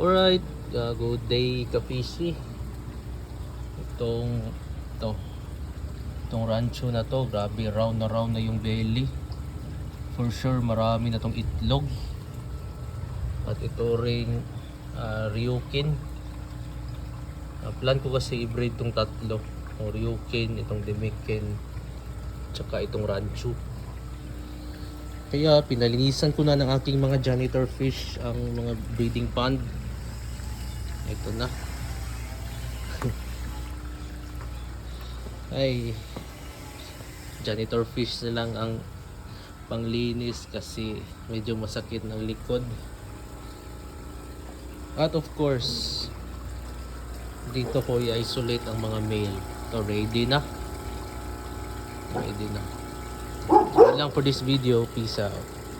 Alright, uh, good day Kapisi. Itong ito. Itong rancho na to, grabe round na round na yung belly. For sure marami na tong itlog. At ito ring uh, Ryukin. Uh, plan ko kasi i-breed tong tatlo. Itong Ryukin, itong Demikin, tsaka itong rancho. Kaya pinalinisan ko na ng aking mga janitor fish ang mga breeding pond. Ito na. Ay, janitor fish na lang ang panglinis kasi medyo masakit ng likod. At of course, dito ko i-isolate ang mga male. So ready na. Ready na. Yun lang for this video. Peace out.